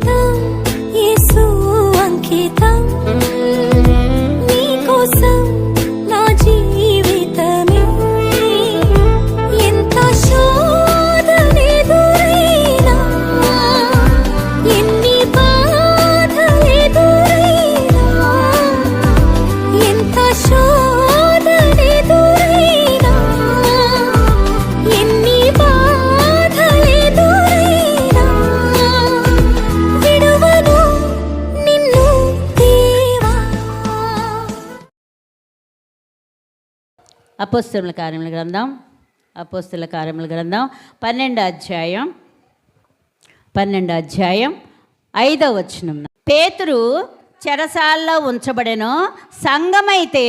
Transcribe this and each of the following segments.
等 అపోస్తుల కార్యముల గ్రంథం అపోస్తుల కార్యముల గ్రంథం పన్నెండు అధ్యాయం పన్నెండు అధ్యాయం ఐదవ వచనం. పేతురు చెరసాల్లో ఉంచబడెను సంఘమైతే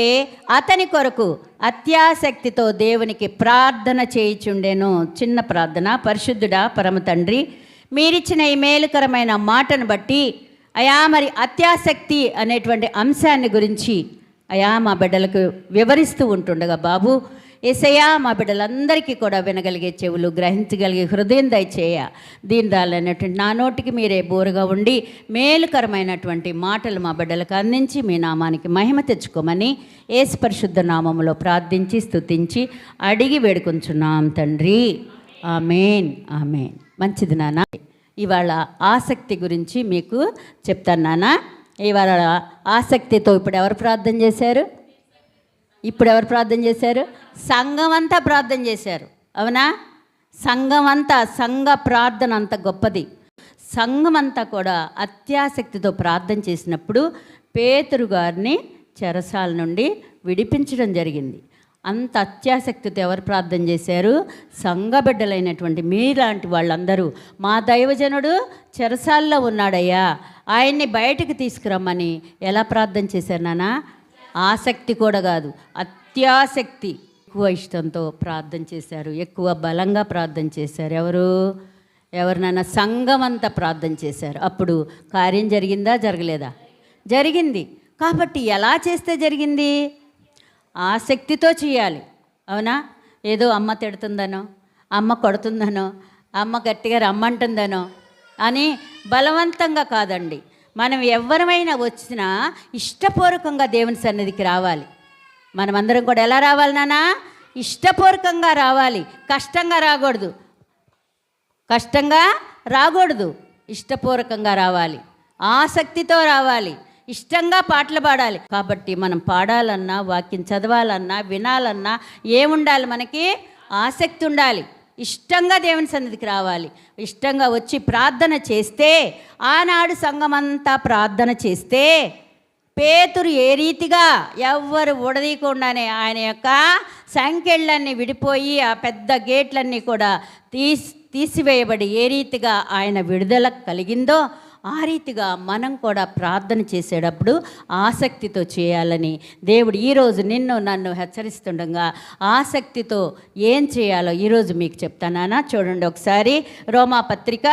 అతని కొరకు అత్యాసక్తితో దేవునికి ప్రార్థన చేయిచుండెను. చిన్న ప్రార్థన పరిశుద్ధుడా పరమ తండ్రి మీరిచ్చిన ఈ మేలుకరమైన మాటను బట్టి అయా మరి అత్యాసక్తి అనేటువంటి అంశాన్ని గురించి అయా మా బిడ్డలకు వివరిస్తూ ఉంటుండగా బాబు ఏసయ్యా మా బిడ్డలందరికీ కూడా వినగలిగే చెవులు గ్రహించగలిగే హృదయం దయచేయ. దీనిరాలైనటువంటి నా నోటికి మీరే బోరుగా ఉండి మేలుకరమైనటువంటి మాటలు మా బిడ్డలకు అందించి మీ నామానికి మహిమ తెచ్చుకోమని ఏసు పరిశుద్ధ నామంలో ప్రార్థించి స్తుతించి అడిగి వేడుకొంచున్నాం తండ్రి. ఆమెన్. ఆమెన్. మంచిది నాన్న ఇవాళ ఆసక్తి గురించి మీకు చెప్తాను నాన్న ఇవాళ ఆసక్తితో ఇప్పుడు ఎవరు ప్రార్థన చేశారు? ఇప్పుడు ఎవరు ప్రార్థన చేశారు? సంఘం అంతా ప్రార్థన చేశారు. అవునా? సంఘం అంతా సంఘ ప్రార్థన అంత గొప్పది. సంఘం అంతా కూడా అత్యాసక్తితో ప్రార్థన చేసినప్పుడు పేతురు గారిని చెరసాల నుండి విడిపించడం జరిగింది. అంత అత్యాసక్తితో ఎవరు ప్రార్థన చేశారు? సంఘ బిడ్డలైనటువంటి మీలాంటి వాళ్ళందరూ మా దైవజనుడు చెరసాల్లో ఉన్నాడయ్యా ఆయన్ని బయటకు తీసుకురమ్మని ఎలా ప్రార్థన చేశారు నాన్న ఆసక్తి కూడా కాదు అత్యాసక్తి. ఎక్కువ ఇష్టంతో ప్రార్థన చేశారు ఎక్కువ బలంగా ప్రార్థన చేశారు. ఎవరు? ఎవరినైనా సంఘం అంతా ప్రార్థన చేశారు. అప్పుడు కార్యం జరిగిందా జరగలేదా? జరిగింది. కాబట్టి ఎలా చేస్తే జరిగింది? ఆసక్తితో చేయాలి. అవునా? ఏదో అమ్మ తిడుతుందనో అమ్మ కొడుతుందనో అమ్మ గట్టిగా రమ్మంటుందనో అని బలవంతంగా కాదండి. మనం ఎవరమైనా వచ్చినా ఇష్టపూర్వకంగా దేవుని సన్నిధికి రావాలి. మనమందరం కూడా ఎలా రావాలి నానా ఇష్టపూర్వకంగా రావాలి. కష్టంగా రాకూడదు. కష్టంగా రాకూడదు. ఇష్టపూర్వకంగా రావాలి. ఆసక్తితో రావాలి. ఇష్టంగా పాటలు పాడాలి. కాబట్టి మనం పాడాలన్నా వాక్యం చదవాలన్నా వినాలన్నా ఏముండాలి మనకి? ఆసక్తి ఉండాలి. ఇష్టంగా దేవుని సన్నిధికి రావాలి. ఇష్టంగా వచ్చి ప్రార్థన చేస్తే ఆనాడు సంఘమంతా ప్రార్థన చేస్తే పేతురు ఏ రీతిగా ఎవ్వరు ఉడదీయకుండానే ఆయన యొక్క సంఖ్యలన్నీ విడిపోయి ఆ పెద్ద గేట్లన్నీ కూడా తీసి తీసివేయబడి ఏ రీతిగా ఆయన విడుదల కలిగిందో ఆ రీతిగా మనం కూడా ప్రార్థన చేసేటప్పుడు ఆసక్తితో చేయాలని దేవుడు ఈరోజు నిన్ను నన్ను హెచ్చరిస్తుండగా ఆసక్తితో ఏం చేయాలో ఈరోజు మీకు చెప్తానా చూడండి ఒకసారి రోమా పత్రిక.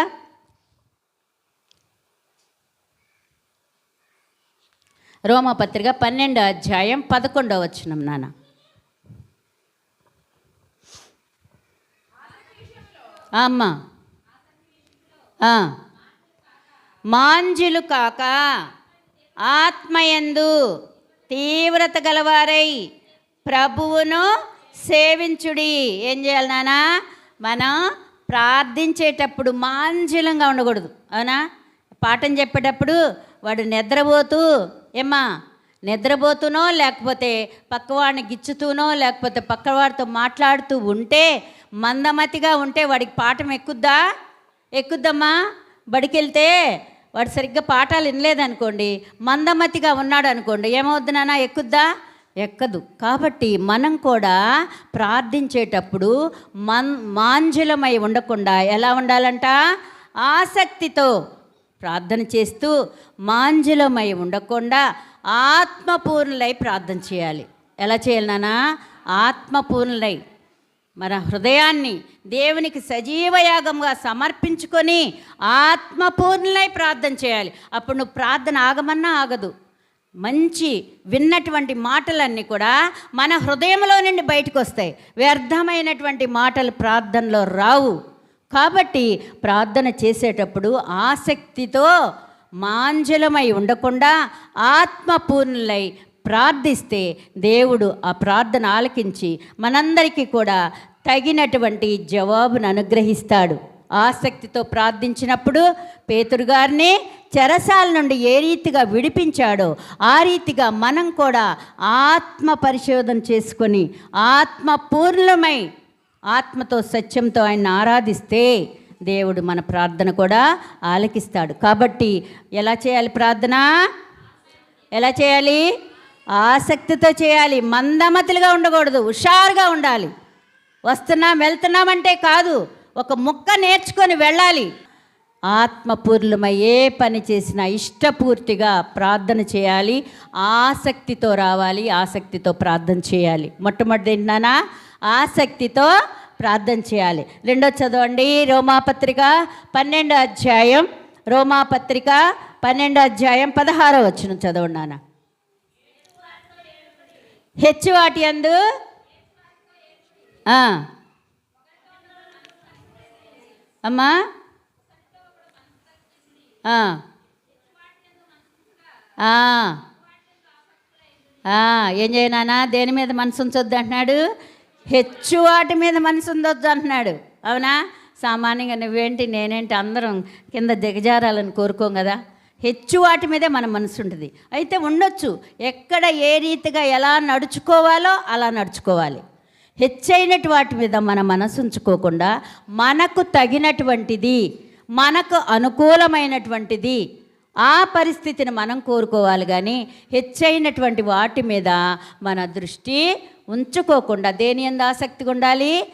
రోమా పత్రిక పన్నెండో అధ్యాయం పదకొండవ వచనం నాన్న అమ్మా ఆ. మాంజులు కాక ఆత్మయందు తీవ్రత గలవారై ప్రభువును సేవించుడి. ఏం చేయాలి నాన్న మనం ప్రార్థించేటప్పుడు మాంజులంగా ఉండకూడదు. అవునా? పాఠం చెప్పేటప్పుడు వాడు నిద్రపోతూ ఏమ్మా నిద్రపోతూనో లేకపోతే పక్కవాడిని గిచ్చుతూనో లేకపోతే పక్కవాడితో మాట్లాడుతూ ఉంటే మందమతిగా ఉంటే వాడికి పాఠం ఎక్కుద్దా? ఎక్కుద్దమ్మా? బడికెళ్తే వాడు సరిగ్గా పాఠాలు వినలేదనుకోండి మందమతిగా ఉన్నాడు అనుకోండి ఏమవుద్ది నాన్న ఎక్కుద్దా? ఎక్కదు. కాబట్టి మనం కూడా ప్రార్థించేటప్పుడు మన్ మాంజులమై ఉండకుండా ఎలా ఉండాలంట? ఆసక్తితో ప్రార్థన చేస్తూ మాంజులమై ఉండకుండా ఆత్మపూర్ణులై ప్రార్థన చేయాలి. ఎలా చేయాలి నానా ఆత్మపూర్ణులై. మన హృదయాన్ని దేవునికి సజీవయాగంగా సమర్పించుకొని ఆత్మపూర్ణులై ప్రార్థన చేయాలి. అప్పుడు నువ్వు ప్రార్థన ఆగమన్నా ఆగదు. మంచి విన్నటువంటి మాటలన్నీ కూడా మన హృదయంలో నుండి బయటకు వస్తాయి వ్యర్థమైనటువంటి మాటలు ప్రార్థనలో రావు. కాబట్టి ప్రార్థన చేసేటప్పుడు ఆసక్తితో మాంజలమై ఉండకుండా ఆత్మపూర్ణులై ప్రార్థిస్తే దేవుడు ఆ ప్రార్థన ఆలకించి మనందరికీ కూడా తగినటువంటి జవాబును అనుగ్రహిస్తాడు. ఆసక్తితో ప్రార్థించినప్పుడు పేతురు గారిని చెరసాల నుండి ఏ రీతిగా విడిపించాడో ఆ రీతిగా మనం కూడా ఆత్మ పరిశోధన చేసుకొని ఆత్మ పూర్ణమై ఆత్మతో సత్యంతో ఆయన ఆరాధిస్తే దేవుడు మన ప్రార్థన కూడా ఆలకిస్తాడు. కాబట్టి ఎలా చేయాలి ప్రార్థన? ఎలా చేయాలి? ఆసక్తితో చేయాలి మందమతులుగా ఉండకూడదు హుషారుగా ఉండాలి. వస్తున్నాం వెళ్తున్నామంటే కాదు ఒక ముక్క నేర్చుకొని వెళ్ళాలి. ఆత్మపూర్ణమై ఏ పని చేసినా ఇష్టపూర్తిగా ప్రార్థన చేయాలి ఆసక్తితో రావాలి ఆసక్తితో ప్రార్థన చేయాలి. మొట్టమొదటి ఏంటన్నా ఆసక్తితో ప్రార్థన చేయాలి. రెండో చదవండి రోమాపత్రిక పన్నెండో అధ్యాయం రోమాపత్రిక పన్నెండో అధ్యాయం పదహారో వచ్చిన చదవండి నాన్న. హెచ్చు వాటి అందు అమ్మా? ఏం చేయనానా దేని మీద మనసు ఉంచొద్దు అంటున్నాడు? హెచ్చు వాటి మీద మనసు ఉండొద్దు అంటున్నాడు. అవునా? సామాన్యంగా నువ్వేంటి నేనేంటి అందరం కింద దిగజారాలని కోరుకోం కదా? హెచ్చు వాటి మీదే మన మనసు ఉంటుంది. అయితే ఉండొచ్చు. ఎక్కడ ఏ రీతిగా ఎలా నడుచుకోవాలో అలా నడుచుకోవాలి. హెచ్చైనటు వాటి మీద మన మనసు ఉంచుకోకుండా మనకు తగినటువంటిది మనకు అనుకూలమైనటువంటిది ఆ పరిస్థితిని మనం కోరుకోవాలి కానీ హెచ్చైనటువంటి వాటి మీద మన దృష్టి ఉంచుకోకుండా దేని ఎందు ఆసక్తిగా ఉండాలి?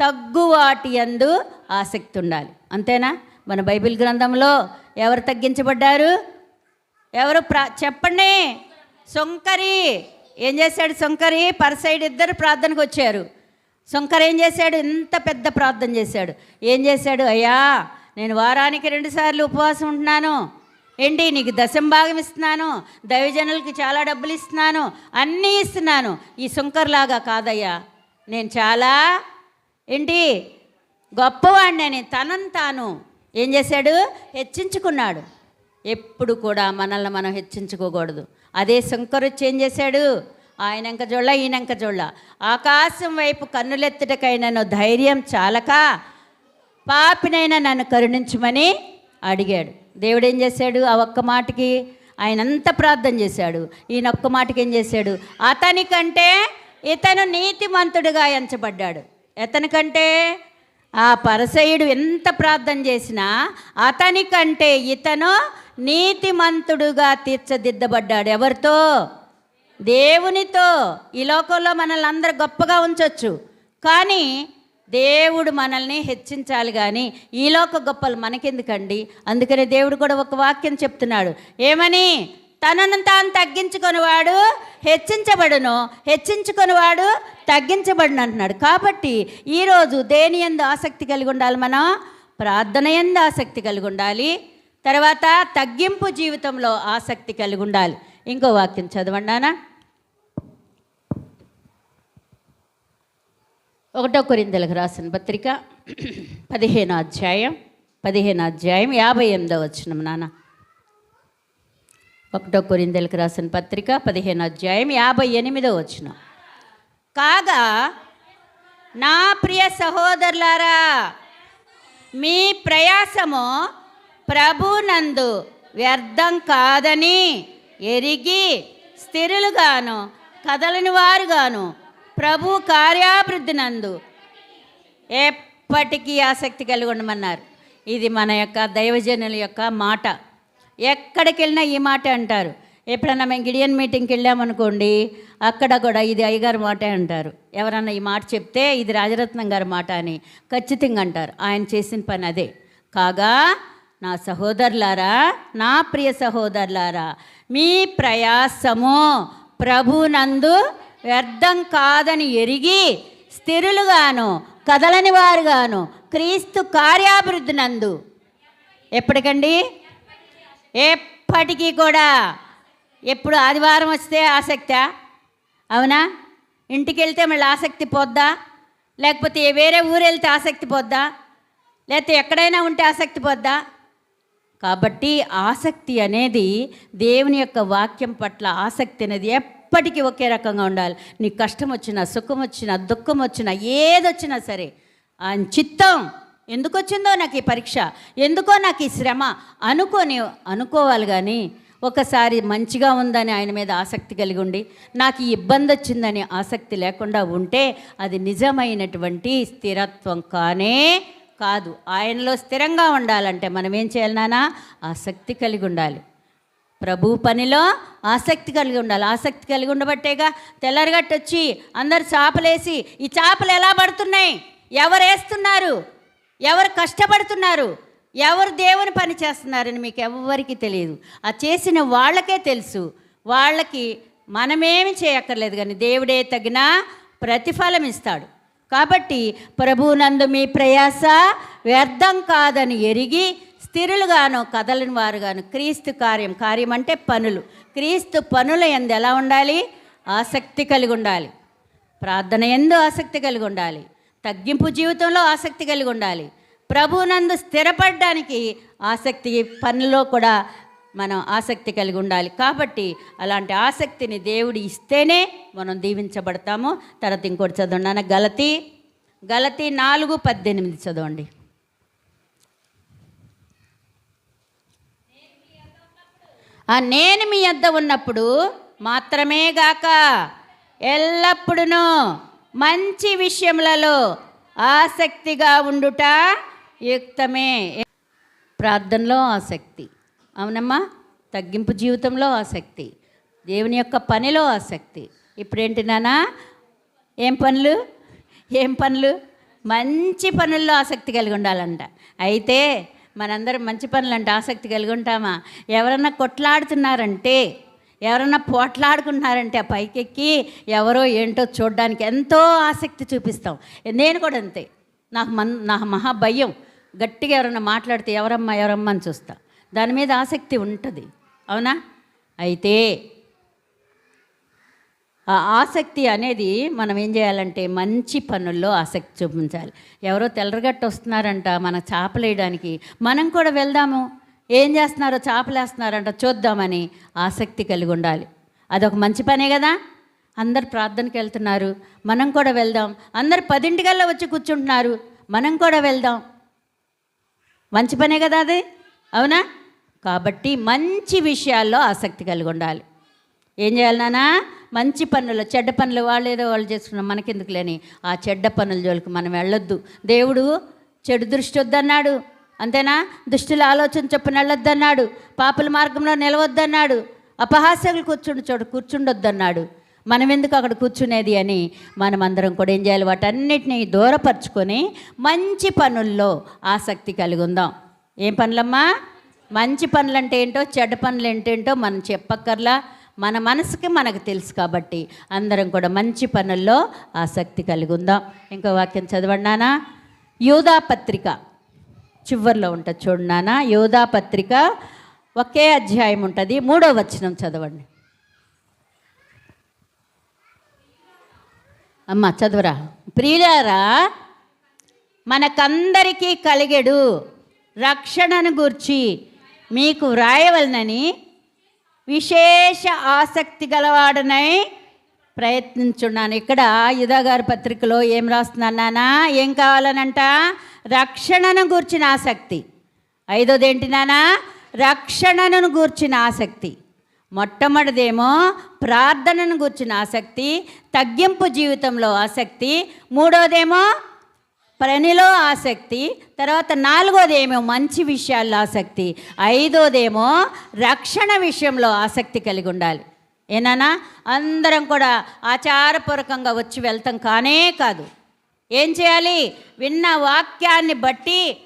తగ్గు వాటి యందు ఆసక్తి ఉండాలి. అంతేనా? మన బైబిల్ గ్రంథంలో ఎవరు తగ్గించబడ్డారు? ఎవరు ప్రా చెప్పండి. సొంకరి ఏం చేశాడు సొంకరి పరసైడ్ ఇద్దరు ప్రార్థనకు వచ్చారు. సొంకర ఏం చేశాడు? ఇంత పెద్ద ప్రార్థన చేశాడు. ఏం చేశాడు? అయ్యా నేను వారానికి రెండుసార్లు ఉపవాసం ఉంటున్నాను. ఏంటి? నీకు దశం భాగం ఇస్తున్నాను. దైవజనులకి చాలా డబ్బులు ఇస్తున్నాను. అన్నీ ఇస్తున్నాను. ఈ సుంకర్లాగా కాదయ్యా. నేను చాలా ఏంటి? గొప్పవాడిని అని తనను తాను. ఏం చేశాడు? హెచ్చించుకున్నాడు. ఎప్పుడు కూడా మనల్ని మనం హెచ్చించుకోకూడదు. అదే శంకర్ ఏం చేశాడు? ఆయనంక చూడ ఈయనంక చూడ ఆకాశం వైపు కన్నులెత్తుటకైనను ధైర్యం చాలక పాపినైనా నన్ను కరుణించమని అడిగాడు. దేవుడు ఏం చేశాడు? ఆ ఒక్క మాటకి ఆయన అంత ప్రార్థన చేశాడు. ఈయన ఒక్క మాటకి ఏం చేశాడు? అతనికంటే ఇతను నీతిమంతుడుగా ఎంచబడ్డాడు. ఎతనికంటే ఆ పరసయుడు ఎంత ప్రార్థన చేసినా అతనికంటే ఇతను నీతిమంతుడుగా తీర్చదిద్దబడ్డాడు. ఎవరితో? దేవునితో. ఈ లోకంలో మనల్ని అందరు గొప్పగా ఉంచవచ్చు కానీ దేవుడు మనల్ని హెచ్చించాలి కానీ ఈలోక గొప్పలు మనకెందుకండి? అందుకనే దేవుడు కూడా ఒక వాక్యం చెప్తున్నాడు. ఏమని? తనను తాను తగ్గించుకొనివాడు హెచ్చించబడును హెచ్చించుకొనివాడు తగ్గించబడును అంటున్నాడు. కాబట్టి ఈరోజు దేని ఎందు ఆసక్తి కలిగి ఉండాలి మనం? ప్రార్థన ఎందు ఆసక్తి కలిగి ఉండాలి. తర్వాత తగ్గింపు జీవితంలో ఆసక్తి కలిగి ఉండాలి. ఇంకో వాక్యం చదవండి నాన్న. ఒకటో కొరిందలకు రాసిన పత్రిక పదిహేను అధ్యాయం పదిహేను అధ్యాయం యాభై ఎనిమిదో వచ్చిన నాన్న. ఒకటో కొరిందెలకు రాసిన పత్రిక పదిహేను అధ్యాయం యాభై ఎనిమిదో వచ్చిన కాగా నా ప్రియ సహోదరులారా మీ ప్రయాసము ప్రభునందు వ్యర్థం కాదని ఎరిగి స్థిరులుగాను కదలని వారుగాను ప్రభు కార్యాభివృద్ధి నందు ఎప్పటికీ ఆసక్తి కలిగి ఉండమన్నారు. ఇది మన యొక్క దైవజనుల యొక్క మాట. ఎక్కడికి వెళ్ళినా ఈ మాట అంటారు. ఎప్పుడన్నా మేము గిడియన్ మీటింగ్కి వెళ్ళామనుకోండి అక్కడ కూడా ఇది అయ్యగారి మాటే అంటారు. ఎవరన్నా ఈ మాట చెప్తే ఇది రాజరత్నం గారి మాట అని ఖచ్చితంగా అంటారు. ఆయన చేసిన పని అదే. కాగా నా సహోదరులారా నా ప్రియ సహోదరులారా మీ ప్రయాసము ప్రభునందు వ్యర్థం కాదని ఎరిగి స్థిరులుగాను కదలని వారుగాను క్రీస్తు కార్యాభివృద్ధి నందు. ఎప్పటికండి? ఎప్పటికీ కూడా. ఎప్పుడు ఆదివారం వస్తే ఆసక్తా? అవునా? ఇంటికి వెళ్తే మళ్ళీ ఆసక్తి పోద్దా? లేకపోతే వేరే ఊరు వెళ్తే ఆసక్తి పోద్దా? లేకపోతే ఎక్కడైనా ఉంటే ఆసక్తి పోద్దా? కాబట్టి ఆసక్తి అనేది దేవుని యొక్క వాక్యం పట్ల ఆసక్తి అనేది ఎప్పటికీ ఒకే రకంగా ఉండాలి. నీకు కష్టం వచ్చినా సుఖం వచ్చినా దుఃఖం వచ్చినా ఏదొచ్చినా సరే. ఆయన చిత్తం. ఎందుకు వచ్చిందో నాకు ఈ పరీక్ష? ఎందుకో నాకు ఈ శ్రమ? అనుకొని అనుకోవాలి కానీ ఒకసారి మంచిగా ఉందని ఆయన మీద ఆసక్తి కలిగి ఉండి నాకు ఈ ఇబ్బంది వచ్చిందని ఆసక్తి లేకుండా ఉంటే అది నిజమైనటువంటి స్థిరత్వం కానే కాదు. ఆయనలో స్థిరంగా ఉండాలంటే మనం ఏం చేయాలి నానా? ఆసక్తి కలిగి ఉండాలి. ప్రభు పనిలో ఆసక్తి కలిగి ఉండాలి. ఆసక్తి కలిగి ఉండబట్టేగా తెల్లరిగట్టొచ్చి అందరు చేపలేసి ఈ చేపలు ఎలా పడుతున్నాయి? ఎవరు వేస్తున్నారు? ఎవరు కష్టపడుతున్నారు ఎవరు దేవుని పని చేస్తున్నారని మీకు ఎవ్వరికీ తెలియదు. ఆ చేసిన వాళ్ళకే తెలుసు. వాళ్ళకి మనమేమి చేయక్కర్లేదు కానీ దేవుడే తగిన ప్రతిఫలం ఇస్తాడు. కాబట్టి ప్రభునందు మీ ప్రయాస వ్యర్థం కాదని ఎరిగి స్థిరులుగాను కదలని వారుగాను క్రీస్తు కార్యం కార్యం అంటే పనులు. క్రీస్తు పనుల ఎందు ఎలా ఉండాలి? ఆసక్తి కలిగి ఉండాలి. ప్రార్థన ఎందు ఆసక్తి కలిగి ఉండాలి. తగ్గింపు జీవితంలో ఆసక్తి కలిగి ఉండాలి. ప్రభునందు స్థిరపడడానికి ఆసక్తి పనిలో కూడా మనం ఆసక్తి కలిగి ఉండాలి. కాబట్టి అలాంటి ఆసక్తిని దేవుడు ఇస్తేనే మనం దీవించబడతాము. తర్వాత ఇంకోటి చదవండి. గలతి గలతి నాలుగు పద్దెనిమిది చదవండి. ఆ నేను మీ అద్ద ఉన్నప్పుడు మాత్రమే గాక ఎల్లప్పుడూ మంచి విషయములలో ఆసక్తిగా ఉండుట యుక్తమే. ప్రార్థనలో ఆసక్తి. అవునమ్మా? తగ్గింపు జీవితంలో ఆసక్తి. దేవుని యొక్క పనిలో ఆసక్తి. ఇప్పుడేంటి నానా ఏం పనులు? ఏం పనులు? మంచి పనుల్లో ఆసక్తి కలిగి ఉండాలంట. అయితే మనందరం మంచి పనులంటే ఆసక్తి కలిగి ఉంటామా? ఎవరన్నా కొట్లాడుతున్నారంటే ఎవరన్నా పోట్లాడుకుంటున్నారంటే ఆ పైకెక్కి ఎవరో ఏంటో చూడడానికి ఎంతో ఆసక్తి చూపిస్తాం. నేను కూడా అంతే. నాకు మన్ నాకు మహా భయం. గట్టిగా ఎవరన్నా మాట్లాడితే ఎవరమ్మా ఎవరమ్మా అని చూస్తా. దాని మీద ఆసక్తి ఉంటుంది. అవునా? అయితే ఆ ఆసక్తి అనేది మనం ఏం చేయాలంటే మంచి పనుల్లో ఆసక్తి చూపించాలి. ఎవరో తెల్లరగట్టు వస్తున్నారంట మన చేపలు వేయడానికి మనం కూడా వెళ్దాము. ఏం చేస్తున్నారో చేపలేస్తున్నారంట చూద్దామని ఆసక్తి కలిగి ఉండాలి. అదొక మంచి పనే కదా? అందరు ప్రార్థనకి వెళ్తున్నారు మనం కూడా వెళ్దాం. అందరు పదింటికల్లా వచ్చి కూర్చుంటున్నారు మనం కూడా వెళ్దాం. మంచి పనే కదా అది? అవునా? కాబట్టి మంచి విషయాల్లో ఆసక్తి కలిగి ఉండాలి. ఏం చేయాలి నానా మంచి పనులు చెడ్డ పనులు వాళ్ళు ఏదో వాళ్ళు చేసుకున్నాం మనకెందుకు లేని ఆ చెడ్డ పనుల జోలికి మనం వెళ్ళొద్దు. దేవుడు చెడు దృష్టి వద్దన్నాడు. అంతేనా? దుష్టుల ఆలోచన చొప్పున వెళ్ళొద్దన్నాడు. పాపుల మార్గంలో నిలవద్దన్నాడు. అపహాస్యలు కూర్చుండు చోటు కూర్చుండొద్దన్నాడు. మనం ఎందుకు అక్కడ కూర్చునేది అని మనం అందరం కూడా ఏం చేయాలి? వాటన్నిటిని దూరపరుచుకొని మంచి పనుల్లో ఆసక్తి కలిగి ఉందాం ఏం పనులమ్మా? మంచి పనులు అంటే ఏంటో చెడ్డ పనులు ఏంటేంటో మనం చెప్పక్కర్లా. మన మనసుకి మనకు తెలుసు కాబట్టి అందరం కూడా మంచి పనుల్లో ఆసక్తి కలిగి ఉందాం ఇంకో వాక్యం చదవండానా యూదా పత్రిక. చివరిలో ఉంటుంది చూడన్నానా యోధా పత్రిక ఒకే అధ్యాయం ఉంటుంది. మూడో వచనం చదవండి. అమ్మ చదువురా? ప్రియులారా మనకందరికీ కలిగెడు రక్షణను గూర్చి మీకు వ్రాయవలనని విశేష ఆసక్తి గలవాడనై ప్రయత్నించున్నాను. ఇక్కడ యుధగారి పత్రికలో ఏం రాస్తున్నాను నాన్న ఏం కావాలనంట? రక్షణను గూర్చిన ఆసక్తి. ఐదోది ఏంటి నానా? రక్షణను గూర్చిన ఆసక్తి. మొట్టమొదటిదేమో ప్రార్థనను గూర్చిన ఆసక్తి తగ్గింపు జీవితంలో ఆసక్తి మూడోదేమో పనిలో ఆసక్తి తర్వాత నాలుగోదేమో మంచి విషయాల్లో ఆసక్తి ఐదోదేమో రక్షణ విషయంలో ఆసక్తి కలిగి ఉండాలి ఏనానా? అందరం కూడా ఆచారపూర్వకంగా వచ్చి వెళ్తాం కానే కాదు. ఏం చేయాలి? విన్న వాక్యాన్ని బట్టి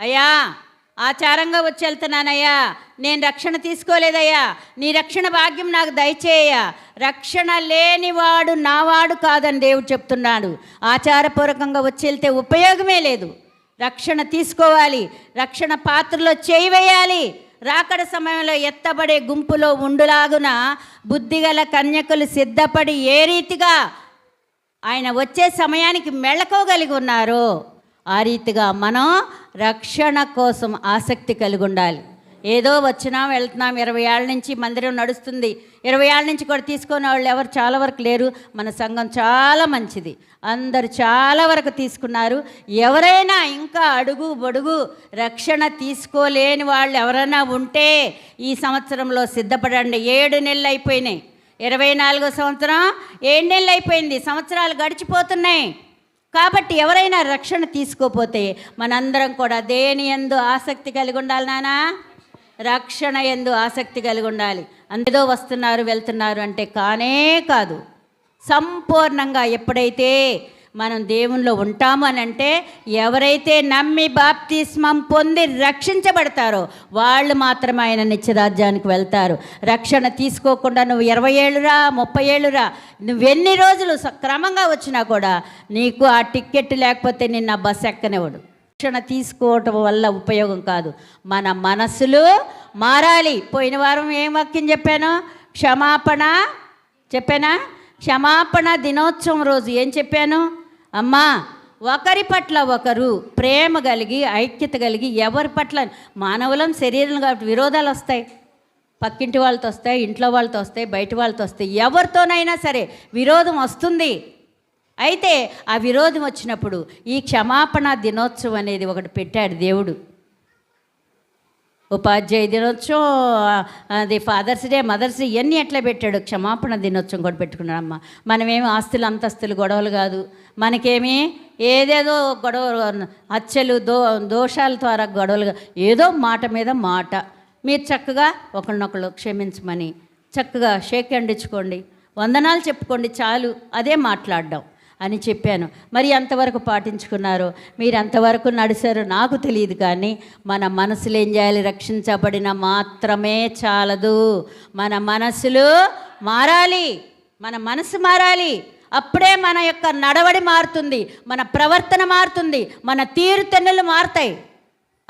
అయ్యా ఆచారంగా వచ్చి వెళ్తున్నానయ్యా నేను రక్షణ తీసుకోలేదయ్యా నీ రక్షణ భాగ్యం నాకు దయచేయ రక్షణ లేనివాడు నావాడు కాదని దేవుడు చెప్తున్నాడు. ఆచారపూర్వకంగా వచ్చి వెళ్తే ఉపయోగమే లేదు. రక్షణ తీసుకోవాలి. రక్షణ పాత్రలో చేయి వేయాలి. రాకడ సమయంలో ఎత్తబడే గుంపులో ఉండులాగున బుద్ధిగల కన్యకులు సిద్ధపడి ఏ రీతిగా ఆయన వచ్చే సమయానికి మెళకోగలిగి ఉన్నారు ఆ రీతిగా మనం రక్షణ కోసం ఆసక్తి కలిగి ఉండాలి ఏదో వచ్చినాం వెళ్తున్నాం ఇరవై ఏళ్ళ నుంచి మందిరం నడుస్తుంది. ఇరవై ఏళ్ళ నుంచి కూడా తీసుకునే వాళ్ళు ఎవరు చాలా వరకు లేరు. మన సంఘం చాలా మంచిది. అందరు చాలా వరకు తీసుకున్నారు. ఎవరైనా ఇంకా అడుగు బడుగు రక్షణ తీసుకోలేని వాళ్ళు ఎవరైనా ఉంటే ఈ సంవత్సరంలో సిద్ధపడండి. ఏడు నెలలు అయిపోయినాయి. ఇరవై నాలుగో సంవత్సరం ఏడు నెలలు అయిపోయింది. సంవత్సరాలు గడిచిపోతున్నాయి. కాబట్టి ఎవరైనా రక్షణ తీసుకోపోతే మనందరం కూడా దేని ఎందు ఆసక్తి కలిగి ఉండాలి నానా? రక్షణ ఎందు ఆసక్తి కలిగి ఉండాలి. అంతేదో వస్తున్నారు వెళ్తున్నారు అంటే కానే కాదు. సంపూర్ణంగా ఎప్పుడైతే మనం దేవునిలో ఉంటాము అని అంటే ఎవరైతే నమ్మి బాప్తిస్మం పొంది రక్షించబడతారో వాళ్ళు మాత్రమే ఆయన నిత్యరాజ్యానికి వెళ్తారు. రక్షణ తీసుకోకుండా నువ్వు ఇరవై ఏళ్ళురా ముప్పై ఏళ్ళురా నువ్వెన్ని రోజులు స- క్రమంగా వచ్చినా కూడా నీకు ఆ టిక్కెట్ లేకపోతే నిన్న బస్ ఎక్కనివ్వడు. శిక్షణ తీసుకోవటం వల్ల ఉపయోగం కాదు. మన మనసులు మారాలి. పోయిన వారం ఏం వాక్యం చెప్పాను? క్షమాపణ చెప్పానా? క్షమాపణ దినోత్సవం రోజు ఏం చెప్పాను? అమ్మా ఒకరి పట్ల ఒకరు ప్రేమ కలిగి ఐక్యత కలిగి ఎవరి పట్ల? మానవులం శరీరం కాబట్టి విరోధాలు వస్తాయి. పక్కింటి వాళ్ళతో వస్తాయి ఇంట్లో వాళ్ళతో వస్తాయి బయట వాళ్ళతో వస్తాయి. ఎవరితోనైనా సరే విరోధం వస్తుంది. అయితే ఆ విరోధం వచ్చినప్పుడు ఈ క్షమాపణ దినోత్సవం అనేది ఒకటి పెట్టాడు దేవుడు. ఉపాధ్యాయ దినోత్సవం అది ఫాదర్స్ డే మదర్స్ డే ఇవన్నీ ఎట్లా పెట్టాడు? క్షమాపణ దినోత్సవం కూడా పెట్టుకున్నాడమ్మ మనమేమి ఆస్తులు అంతస్తులు గొడవలు కాదు. మనకేమి ఏదేదో గొడవ హత్యలు దో దోషాల ద్వారా గొడవలు ఏదో మాట మీద మాట. మీరు చక్కగా ఒకరినొకరు క్షమించమని చక్కగా షేక్ అండ్ ఇచ్చుకోండి. వందనాలు చెప్పుకోండి చాలు. అదే మాట్లాడడం. అని చెప్పాను. మరి ఎంతవరకు పాటించుకున్నారు? మీరు ఎంతవరకు నడిచారో నాకు తెలియదు కానీ మన మనసులు ఏం చేయాలి? రక్షించబడిన మాత్రమే చాలదు. మన మనసులు మారాలి. మన మనసు మారాలి. అప్పుడే మన యొక్క నడవడి మారుతుంది. మన ప్రవర్తన మారుతుంది. మన తీరుతెన్నులు మారుతాయి.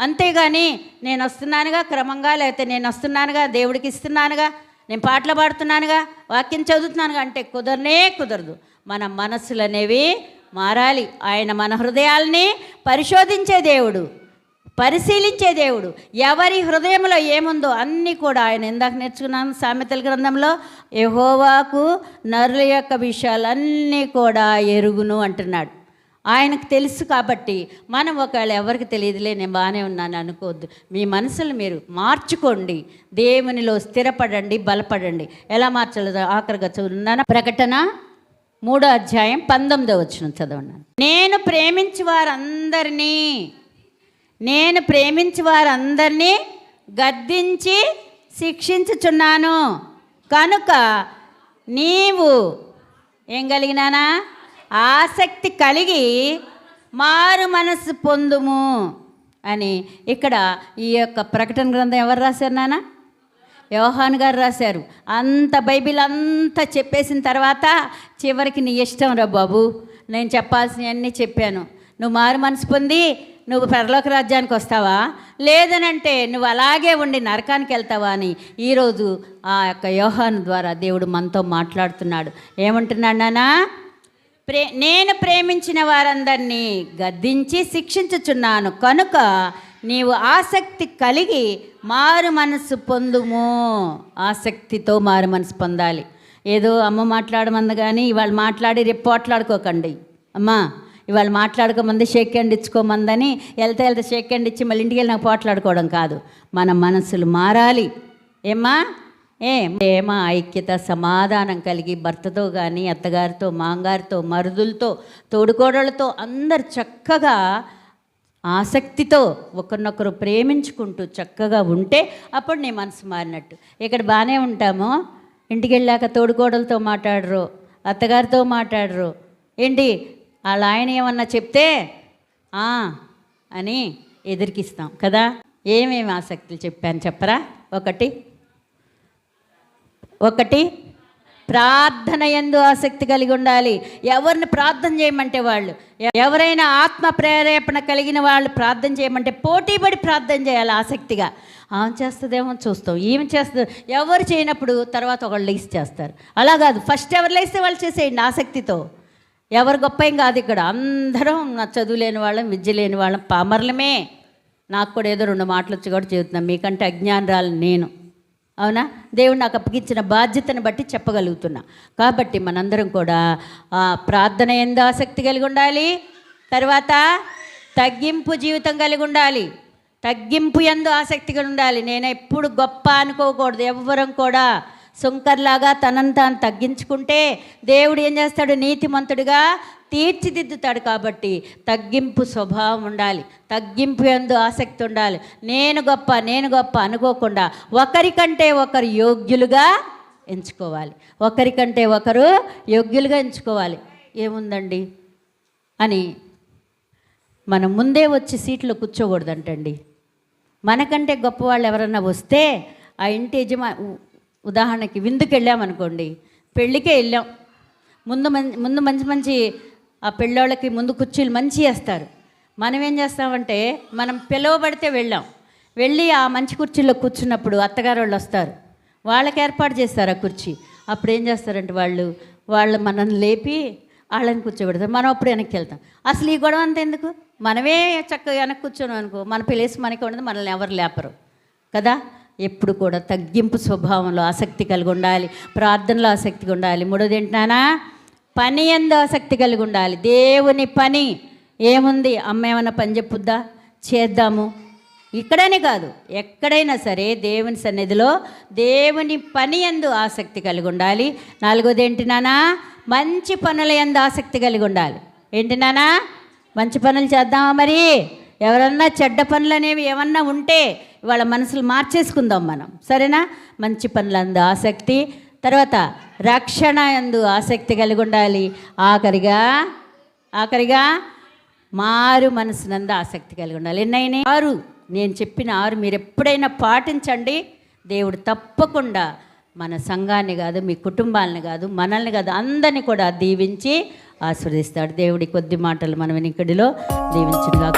అంతేగాని నేను వస్తున్నానుగా క్రమంగా లేకపోతే నేను వస్తున్నానుగా దేవుడికి ఇస్తున్నానుగా నేను పాటలు పాడుతున్నానుగా వాక్యం చదువుతున్నానుగా అంటే కుదరనే కుదరదు. మన మనస్సులు అనేవి మారాలి. ఆయన మన హృదయాల్ని పరిశోధించే దేవుడు పరిశీలించే దేవుడు. ఎవరి హృదయంలో ఏముందో అన్నీ కూడా ఆయన ఇందాక నేర్చుకున్నాను సామెతల గ్రంథంలో. యహోవాకు నరుల యొక్క విషయాలన్నీ కూడా ఎరుగును అంటున్నాడు. ఆయనకు తెలుసు కాబట్టి మనం ఒకవేళ ఎవరికి తెలియదులే నేను బాగానే ఉన్నాను అనుకోవద్దు. మీ మనసులు మీరు మార్చుకోండి. దేవునిలో స్థిరపడండి బలపడండి. ఎలా మార్చలేదు ఆఖరిగా చదువున్నాను ప్రకటన మూడో అధ్యాయం పంతొమ్మిదో వచ్చిన చదవండి. నేను ప్రేమించి వారందరినీ నేను ప్రేమించి వారందరినీ గద్దించి శిక్షించుచున్నాను. కనుక నీవు ఏం కలిగినానా? ఆసక్తి కలిగి మారు మనసు పొందుము అని ఇక్కడ ఈ యొక్క ప్రకటన గ్రంథం ఎవరు రాశారు నానా? యోహాన్ గారు రాశారు అంత బైబిల్ అంతా చెప్పేసిన తర్వాత చివరికి నీ ఇష్టం రా బాబు. నేను చెప్పాల్సినవన్నీ చెప్పాను. నువ్వు మారు మనసు పొంది నువ్వు పరలోక రాజ్యానికి వస్తావా? లేదనంటే నువ్వు అలాగే ఉండి నరకానికి వెళ్తావా? అని ఈరోజు ఆ యొక్క యోహాను ద్వారా దేవుడు మనతో మాట్లాడుతున్నాడు. ఏమంటున్నాడు నానా ప్రే నేను ప్రేమించిన వారందరినీ గద్దించి శిక్షించుచున్నాను. కనుక నీవు ఆసక్తి కలిగి మారు మనసు పొందుము. ఆసక్తితో మారు మనసు పొందాలి. ఏదో అమ్మ మాట్లాడమంది కానీ ఇవాళ మాట్లాడి రేపు పోట్లాడుకోకండి. అమ్మా ఇవాళ మాట్లాడుకోమంది షేక్ హ్యాండ్ ఇచ్చుకోమందని వెళ్తే వెళ్తే షేక్ హ్యాండ్ ఇచ్చి మళ్ళీ ఇంటికి వెళ్ళి నాకు పోట్లాడుకోవడం కాదు. మన మనసులు మారాలి. ఏమ్మా? ఏ ప్రేమ ఐక్యత సమాధానం కలిగి భర్తతో కానీ అత్తగారితో మాంగారితో మరుదులతో తోడుకోడలతో అందరు చక్కగా ఆసక్తితో ఒకరినొకరు ప్రేమించుకుంటూ చక్కగా ఉంటే అప్పుడు నీ మనసు మారినట్టు. ఇక్కడ బాగానే ఉంటాము. ఇంటికి వెళ్ళాక తోడుకోడలతో మాట్లాడరు అత్తగారితో మాట్లాడరు. ఏంటి? వాళ్ళ ఆయన ఏమన్నా చెప్తే "ఆ" అని ఎదురికిస్తాం కదా? ఏమేమి ఆసక్తులు చెప్పాను చెప్పరా? ఒకటి. ఒకటి. ప్రార్థన ఎందు ఆసక్తి కలిగి ఉండాలి. ఎవరిని ప్రార్థన చేయమంటే వాళ్ళు? ఎవరైనా ఆత్మ ప్రేరేపణ కలిగిన వాళ్ళు ప్రార్థన చేయమంటే పోటీపడి ప్రార్థన చేయాలి ఆసక్తిగా. ఆమె చేస్తుందేమో చూస్తాం. ఈమె చేస్తుంది. ఎవరు చేయనప్పుడు తర్వాత ఒకళ్ళు లేచి చేస్తారు. అలా కాదు. ఫస్ట్ ఎవరు లేస్తే వాళ్ళు చేసేయండి ఆసక్తితో. ఎవరు గొప్ప ఏం కాదు ఇక్కడ. అందరం చదువు లేని వాళ్ళం విద్య లేని వాళ్ళం పామర్లమే. నాకు కూడా ఏదో రెండు మాటలు వచ్చి కూడా చెబుతున్నాను మీకంటే అజ్ఞానరాలు నేను. అవునా? దేవుడు నాకు అప్పగించిన బాధ్యతను బట్టి చెప్పగలుగుతున్నా. కాబట్టి మనందరం కూడా ప్రార్థన ఎందు ఆసక్తి కలిగి ఉండాలి. తర్వాత తగ్గింపు జీవితం కలిగి ఉండాలి. తగ్గింపు ఎందు ఆసక్తి కలిగి ఉండాలి. నేను ఎప్పుడు గొప్ప అనుకోకూడదు. ఎవ్వరం కూడా సుంకర్లాగా తనంతాను తగ్గించుకుంటే దేవుడు ఏం చేస్తాడు? నీతిమంతుడిగా తీర్చిదిద్దుతాడు కాబట్టి తగ్గింపు స్వభావం ఉండాలి. తగ్గింపు ఎందు ఆసక్తి ఉండాలి. నేను గొప్ప నేను గొప్ప అనుకోకుండా ఒకరికంటే ఒకరు యోగ్యులుగా ఎంచుకోవాలి. ఒకరికంటే ఒకరు యోగ్యులుగా ఎంచుకోవాలి. ఏముందండి? అని మనం ముందే వచ్చి సీట్లో కూర్చోకూడదంటండి. మనకంటే గొప్పవాళ్ళు ఎవరన్నా వస్తే ఆ ఇంటి యజమా ఉదాహరణకి విందుకు వెళ్ళామనుకోండి పెళ్ళికే వెళ్ళాం. ముందు మం- ముందు మంచి మంచి ఆ పెళ్ళోళ్ళకి ముందు కుర్చీలు మంచి వేస్తారు. మనం ఏం చేస్తామంటే మనం పిలువబడితే వెళ్ళాం. వెళ్ళి ఆ మంచి కుర్చీలో కూర్చున్నప్పుడు అత్తగారు వాళ్ళు వస్తారు. వాళ్ళకి ఏర్పాటు చేస్తారు ఆ కుర్చీ. అప్పుడు ఏం చేస్తారంటే వాళ్ళు వాళ్ళు మనల్ని లేపి వాళ్ళని కూర్చోబెడతారు. మనం అప్పుడు వెనక్కి వెళ్తాం. అసలు ఈ గొడవ అంత ఎందుకు? మనమే చక్కగా వెనక్కి కూర్చోను అనుకో మన ప్లేస్ మనకి ఉండదు మనల్ని ఎవరు లేపరు. కదా? ఎప్పుడు కూడా తగ్గింపు స్వభావంలో ఆసక్తి కలిగి ఉండాలి ప్రార్థనలో ఆసక్తిగా ఉండాలి. మూడోది ఏంటన్నా పని ఎందు ఆసక్తి కలిగి ఉండాలి. దేవుని పని ఏముంది? అమ్మ ఏమన్నా పని చెప్పుద్దా? చేద్దాము. ఇక్కడనే కాదు ఎక్కడైనా సరే దేవుని సన్నిధిలో దేవుని పని ఎందు ఆసక్తి కలిగి ఉండాలి. నాలుగోది ఏంటి నానా మంచి పనుల ఎందు ఆసక్తి కలిగి ఉండాలి. ఏంటి నానా మంచి పనులు చేద్దామా మరి? ఎవరన్నా చెడ్డ పనులు అనేవి ఏమన్నా ఉంటే వాళ్ళ మనసులు మార్చేసుకుందాం మనం. సరేనా? మంచి పనులందు ఆసక్తి తర్వాత రక్షణ ఎందు ఆసక్తి కలిగి ఉండాలి. ఆఖరిగా ఆఖరిగా మారు మనసునందు ఆసక్తి కలిగి ఉండాలి. ఎన్నైనా ఆరు నేను చెప్పిన ఆరు మీరు ఎప్పుడైనా పాటించండి. దేవుడు తప్పకుండా మన సంఘాన్ని కాదు మీ కుటుంబాలని కాదు మనల్ని కాదు అందరినీ కూడా దీవించి ఆస్వాదిస్తాడు దేవుడి కొద్ది మాటలు మనం వెనుకడిలో దీవించుగా